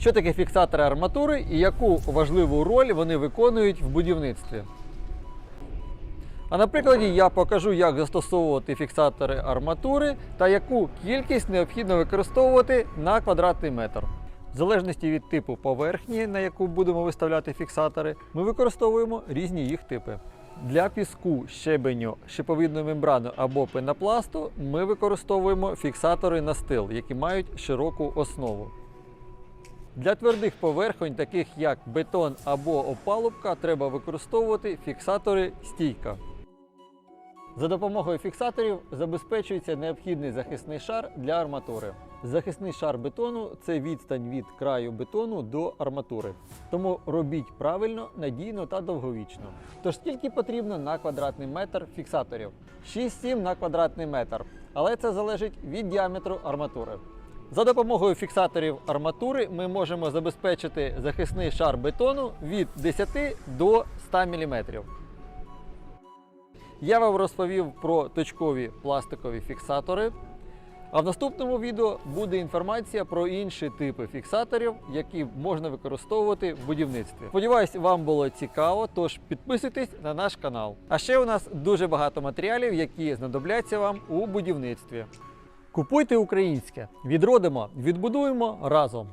що таке фіксатори арматури і яку важливу роль вони виконують в будівництві. А на прикладі я покажу, як застосовувати фіксатори арматури та яку кількість необхідно використовувати на квадратний метр. В залежності від типу поверхні, на яку будемо виставляти фіксатори, ми використовуємо різні їх типи. Для піску, щебеню, шиповидну мембрану або пенопласту ми використовуємо фіксатори на стил, які мають широку основу. Для твердих поверхонь, таких як бетон або опалубка, треба використовувати фіксатори стійка. За допомогою фіксаторів забезпечується необхідний захисний шар для арматури. Захисний шар бетону це відстань від краю бетону до арматури. Тому робіть правильно, надійно та довговічно. Тож скільки потрібно на квадратний метр фіксаторів? 6-7 на квадратний метр. Але це залежить від діаметру арматури. За допомогою фіксаторів арматури ми можемо забезпечити захисний шар бетону від 10 до 100 мм. Я вам розповів про точкові пластикові фіксатори. А в наступному відео буде інформація про інші типи фіксаторів, які можна використовувати в будівництві. Сподіваюсь, вам було цікаво, тож підписуйтесь на наш канал. А ще у нас дуже багато матеріалів, які знадобляться вам у будівництві. Купуйте українське, відродимо, відбудуємо разом.